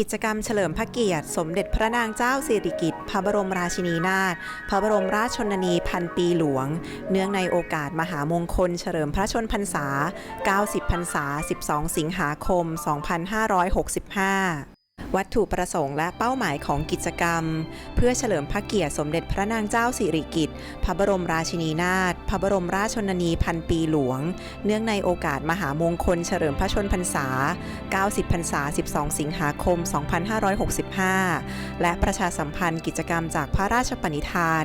กิจกรรมเฉลิมพระเกียรติ สมเด็จพระนางเจ้าสิริกิติ์พระบรมราชินีนาถพระบรมราชชนนีพันปีหลวง เนื่องในโอกาสมหามงคล เฉลิมพระชนพรรษา 90 พรรษา 12 สิงหาคม 2565 วัตถุประสงค์และเป้าหมายของกิจกรรม เพื่อเฉลิมพระเกียรติสมเด็จพระนางเจ้าสิริกิติ์พระบรมราชินีนาถพระบรมราชชนนีพันปีหลวง เนื่องในโอกาสมหามงคลเฉลิมพระชนพรรษา 90 พรรษา 12 สิงหาคม 2565 และประชาสัมพันธ์กิจกรรมจากพระราชปณิธาน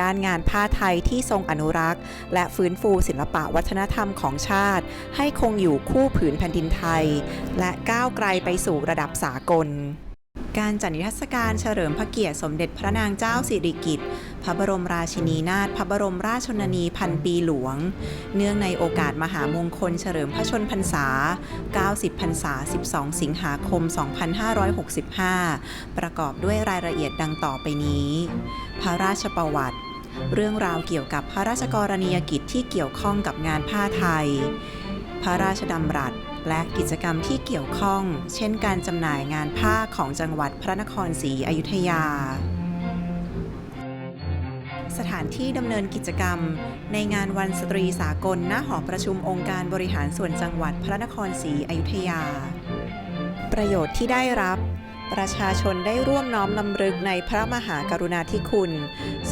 ด้านงานผ้าไทยที่ทรงอนุรักษ์ และฟื้นฟูศิลปะวัฒนธรรมของชาติ ให้คงอยู่คู่ผืนแผ่นดินไทย และก้าวไกลไปสู่ระดับสากลการจัดนิทรรศการเฉลิมพระเกียรติสมเด็จพระนางเจ้าสิริกิติ์ พระบรมราชินีนาถ พระบรมราชชนนีพันปีหลวง เนื่องในโอกาสมหามงคลเฉลิมพระชนพรรษา 90 พรรษา 12 สิงหาคม 2565 ประกอบด้วยรายละเอียดดังต่อไปนี้ พระราชประวัติ เรื่องราวเกี่ยวกับพระราชกรณียกิจที่เกี่ยวข้องกับงานผ้าไทย พระราชดำรัส และกิจกรรมที่เกี่ยวข้อง เช่นการจำหน่ายงานผ้าของจังหวัดพระนครศรีอยุธยา สถานที่ดำเนินกิจกรรม ในงานวันสตรีสากลณหอประชุมองค์การบริหารส่วนจังหวัดพระนครศรีอยุธยา ประโยชน์ที่ได้รับประชาชนได้ร่วมน้อมลำลึกในพระมหากรุณาธิคุณ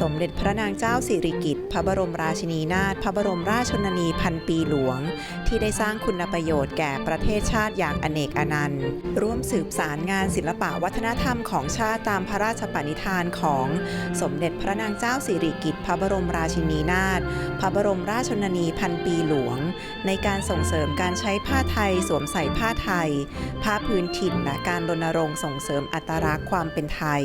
สมเด็จพระนางเจ้าสิริกิติ์พระบรมราชินีนาถพระบรมราชชนนีพันปีหลวง ที่ได้สร้างคุณประโยชน์แก่ประเทศชาติอย่างอเนกอนันต์ ร่วมสืบสารงานศิลปะวัฒนธรรมของชาติตามพระราชปณิธานของสมเด็จพระนางเจ้าสิริกิติ์พระบรมราชินีนาถพระบรมราชชนนีพันปีหลวง ในการส่งเสริมการใช้ผ้าไทยสวมใส่ผ้าไทย ผ้าพื้นถิ่นและการรณรงค์ส่งเสริมอัตลักษณ์ความเป็นไทย